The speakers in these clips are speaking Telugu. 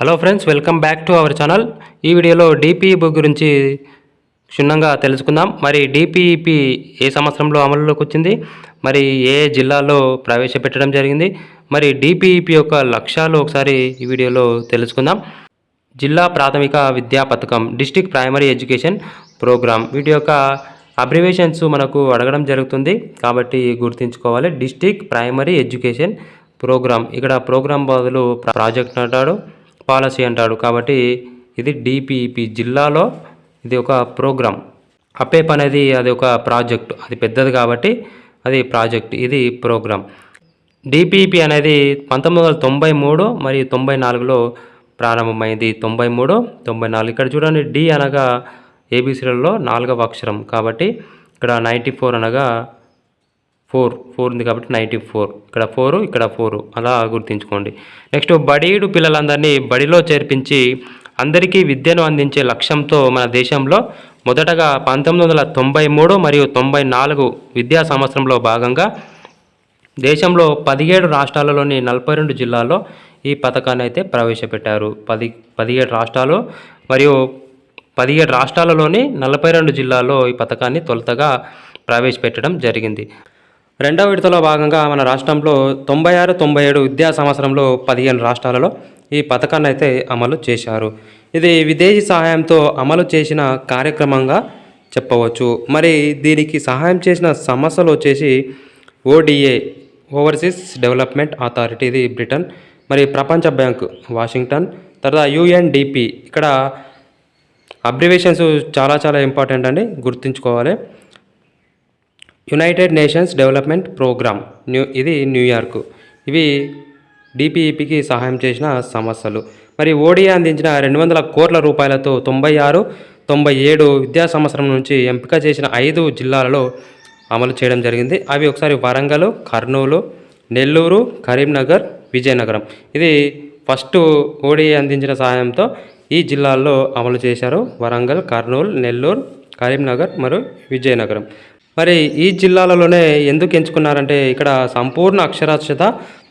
Hello friends welcome back to our channel ఈ వీడియోలో డిపిఈ బుక్ గురించి క్షుణ్ణంగా తెలుసుకుందాం. మరి డిపిఈపి ఏ సంవత్సరంలో అమలులోకి వచ్చింది? మరి ఏ జిల్లాలో ప్రవేశపెట్టడం జరిగింది? మరి డిపిఈపి యొక్క లక్ష్యాలు ఒకసారి ఈ వీడియోలో తెలుసుకుందాం. జిల్లా ప్రాథమిక విద్యా పథకం డిస్టిక్ ప్రైమరీ ఎడ్యుకేషన్ ప్రోగ్రామ్. వీటి యొక్క అబ్రివేషన్స్ మనకు అడగడం జరుగుతుంది. కాబట్టి గుర్తుంచుకోవాలి డిస్టిక్ ప్రైమరీ ఎడ్యుకేషన్ ప్రోగ్రామ్. ఇక్కడ ప్రోగ్రామ్ బదులు ప్రాజెక్ట్ అంటాడు పాలసీ అంటాడు కాబట్టి ఇది డిపిఈపి జిల్లాలో ఇది ఒక ప్రోగ్రామ్ అపేప్ అనేది అది ఒక ప్రాజెక్ట్ అది పెద్దది కాబట్టి అది ప్రాజెక్ట్ ఇది ప్రోగ్రామ్ డిపిఈపి అనేది పంతొమ్మిది వందల తొంభై మూడు మరియు తొంభై నాలుగులో ప్రారంభమైంది. తొంభై మూడు తొంభై నాలుగు. ఇక్కడ చూడండి డి అనగా ఏబిసిలలో నాలుగవ అక్షరం కాబట్టి ఇక్కడ నైంటీ ఫోర్ అనగా ఫోర్ ఫోర్ ఉంది కాబట్టి నైంటీ ఫోర్. ఇక్కడ ఫోర్ ఇక్కడ ఫోర్. అలా గుర్తుంచుకోండి. నెక్స్ట్ బడీడు పిల్లలందరినీ బడిలో చేర్పించి అందరికీ విద్యను అందించే లక్ష్యంతో మన దేశంలో మొదటగా పంతొమ్మిది వందల తొంభై మూడు మరియు తొంభై నాలుగు విద్యా సంవత్సరంలో భాగంగా దేశంలో పదిహేడు రాష్ట్రాలలోని నలభై రెండు జిల్లాల్లో ఈ పథకాన్ని అయితే ప్రవేశపెట్టారు. పది పదిహేడు రాష్ట్రాలు మరియు పదిహేడు రాష్ట్రాలలోని నలభై రెండు జిల్లాల్లో ఈ పథకాన్ని తొలుతగా ప్రవేశపెట్టడం జరిగింది. రెండవ విడతలో భాగంగా మన రాష్ట్రంలో తొంభై ఆరు తొంభై ఏడు విద్యా సంవత్సరంలో పదిహేను రాష్ట్రాలలో ఈ పథకాన్ని అయితే అమలు చేశారు. ఇది విదేశీ సహాయంతో అమలు చేసిన కార్యక్రమంగా చెప్పవచ్చు. మరి దీనికి సహాయం చేసిన సమస్యలు వచ్చేసి O D A overseas development authority ఇది బ్రిటన్ మరి ప్రపంచ బ్యాంక్ వాషింగ్టన్ తర్వాత యుఎన్డిపి ఇక్కడ అబ్రివేషన్స్ చాలా చాలా ఇంపార్టెంట్ అండి గుర్తుంచుకోవాలి. United Nations development program new ఇది న్యూయార్క్ ఇవి డిపిఈపికి సహాయం చేసిన సంస్థలు. మరి ఓడిఏ అందించిన రెండు వందల కోట్ల రూపాయలతో తొంభై ఆరు తొంభై ఏడు విద్యా సంవత్సరం నుంచి ఎంపిక చేసిన ఐదు జిల్లాలలో అమలు చేయడం జరిగింది. అవి ఒకసారి వరంగల్ కర్నూలు నెల్లూరు కరీంనగర్ విజయనగరం. ఇది ఫస్ట్ ఓడిఏ అందించిన సహాయంతో ఈ జిల్లాల్లో అమలు చేశారు వరంగల్ కర్నూలు నెల్లూరు కరీంనగర్ మరియు విజయనగరం. మరి ఈ జిల్లాలలోనే ఎందుకు ఎంచుకున్నారంటే ఇక్కడ సంపూర్ణ అక్షరాస్యత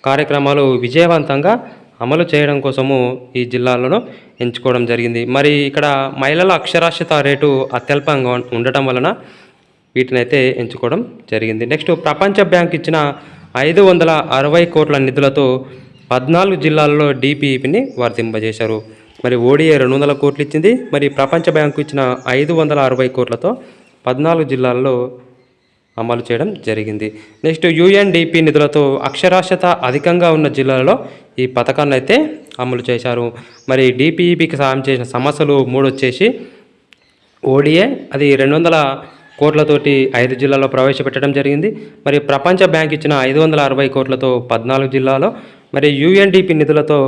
కార్యక్రమాలు విజయవంతంగా అమలు చేయడం కోసము ఈ జిల్లాలను ఎంచుకోవడం జరిగింది. మరి ఇక్కడ మహిళల అక్షరాస్యత రేటు అత్యల్పంగా ఉండటం వలన వీటినైతే ఎంచుకోవడం జరిగింది. నెక్స్ట్ ప్రపంచ బ్యాంక్ ఇచ్చిన ఐదు వందల అరవై కోట్ల నిధులతో పద్నాలుగు జిల్లాల్లో డిపిఈపిని వర్తింపజేశారు. మరి ఓడిఏ రెండు వందల కోట్లు ఇచ్చింది. మరి ప్రపంచ బ్యాంకు ఇచ్చిన ఐదు వందల అరవై కోట్లతో పద్నాలుగు జిల్లాల్లో అమలు చేయడం జరిగింది. నెక్స్ట్ యుఎన్డిపి నిధులతో అక్షరాస్యత అధికంగా ఉన్న జిల్లాలలో ఈ పథకాన్ని అయితే అమలు చేశారు. మరి డిపిఈపికి సాయం చేసిన సమస్యలు మూడు వచ్చేసి ఓడిఏ అది రెండు వందల కోట్లతోటి ఐదు జిల్లాలో ప్రవేశపెట్టడం జరిగింది. మరి ప్రపంచ బ్యాంక్ ఇచ్చిన ఐదు వందల అరవై కోట్లతో పద్నాలుగు జిల్లాలో మరి యుఎన్డిపి నిధులతో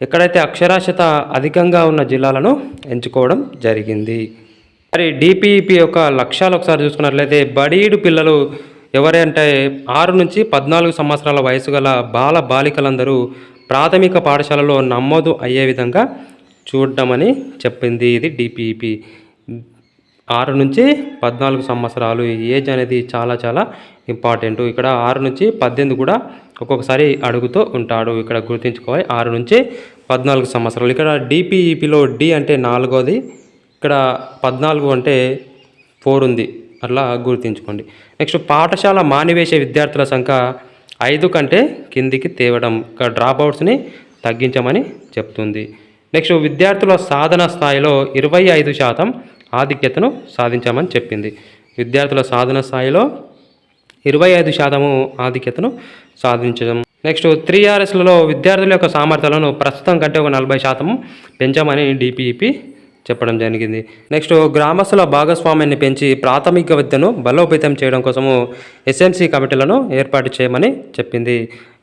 ఎక్కడైతే అక్షరాస్యత అధికంగా ఉన్న జిల్లాలను ఎంచుకోవడం జరిగింది. మరి డిపిఈపి యొక్క లక్ష్యాలు ఒకసారి చూసుకున్నట్లయితే బడీడు పిల్లలు ఎవరంటే ఆరు నుంచి పద్నాలుగు సంవత్సరాల వయసు గల బాల బాలికలందరూ ప్రాథమిక పాఠశాలలో నమోదు అయ్యే విధంగా చూడమని చెప్పింది ఇది డిపిఈపి ఆరు నుంచి పద్నాలుగు సంవత్సరాలు ఈ ఏజ్ అనేది చాలా చాలా ఇంపార్టెంట్. ఇక్కడ ఆరు నుంచి పద్దెనిమిది కూడా ఒక్కొక్కసారి అడుగుతూ ఉంటాడు. ఇక్కడ గుర్తుంచుకోవాలి. ఆరు నుంచి పద్నాలుగు సంవత్సరాలు. ఇక్కడ డిపిఈపిలో డి అంటే నాలుగోది ఇక్కడ పద్నాలుగు అంటే ఫోర్ ఉంది. అట్లా గుర్తుంచుకోండి. నెక్స్ట్ పాఠశాల మానివేసే విద్యార్థుల సంఖ్య ఐదు కంటే కిందికి తేవడం. డ్రాప్అవుట్స్ని తగ్గించమని చెప్తుంది. నెక్స్ట్ విద్యార్థుల సాధన స్థాయిలో ఇరవై ఐదు శాతం ఆధిక్యతను సాధించామని చెప్పింది. విద్యార్థుల సాధన స్థాయిలో ఇరవై ఐదు శాతము ఆధిక్యతను సాధించడం. నెక్స్ట్ త్రీ ఆర్ఎస్లలో విద్యార్థుల యొక్క సామర్థ్యాలను ప్రస్తుతం కంటే ఒక నలభై శాతం పెంచామని డిపిఈపి చెప్పడం జరిగింది. నెక్స్ట్ గ్రామస్తుల భాగస్వామ్యాన్ని పెంచి ప్రాథమిక విద్యను బలోపేతం చేయడం కోసము ఎస్ఎంసి కమిటీలను ఏర్పాటు చేయమని చెప్పింది.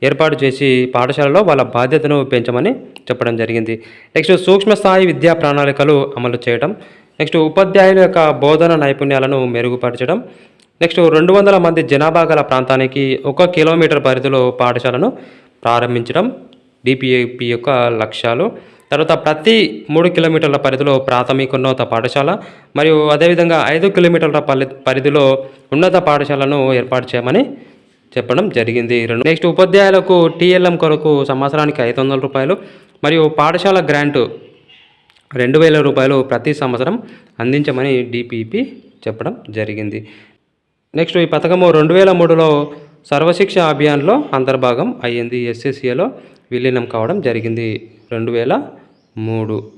ఏర్పాటు చేసి పాఠశాలలో వాళ్ళ బాధ్యతను పెంచమని చెప్పడం జరిగింది. నెక్స్ట్ సూక్ష్మ స్థాయి విద్యా ప్రణాళికలు అమలు చేయడం నెక్స్ట్ ఉపాధ్యాయుల యొక్క బోధన నైపుణ్యాలను మెరుగుపరచడం. నెక్స్ట్ రెండు వందల మంది జనాభా గల ప్రాంతానికి ఒక కిలోమీటర్ పరిధిలో పాఠశాలను ప్రారంభించడం. డిపిఏపి యొక్క లక్ష్యాలు. తర్వాత ప్రతి మూడు కిలోమీటర్ల పరిధిలో ప్రాథమికోన్నత పాఠశాల మరియు అదేవిధంగా ఐదు కిలోమీటర్ల పరిధిలో ఉన్నత పాఠశాలను ఏర్పాటు చేయమని చెప్పడం జరిగింది. రెండు నెక్స్ట్ ఉపాధ్యాయులకు టీఎల్ఎం కొరకు సంవత్సరానికి ఐదు వందల రూపాయలు మరియు పాఠశాల గ్రాంటు రెండు వేల రూపాయలు ప్రతి సంవత్సరం అందించమని డిపిపి చెప్పడం జరిగింది. నెక్స్ట్ ఈ పథకము రెండు వేల మూడులో సర్వశిక్ష అభియాన్లో అంతర్భాగం అయ్యింది. ఎస్ఎస్సిలో విలీనం కావడం జరిగింది. రెండు వేల మూడు.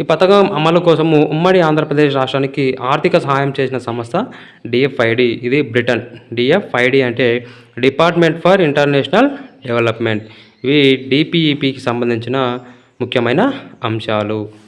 ఈ పథకం అమలు కోసము ఉమ్మడి ఆంధ్రప్రదేశ్ రాష్ట్రానికి ఆర్థిక సహాయం చేసిన సంస్థ డిఎఫ్ఐడి. ఇది బ్రిటన్. డిఎఫ్ఐడి అంటే డిపార్ట్మెంట్ ఫర్ ఇంటర్నేషనల్ డెవలప్మెంట్. ఇవి డిపిఈపికి సంబంధించిన ముఖ్యమైన అంశాలు.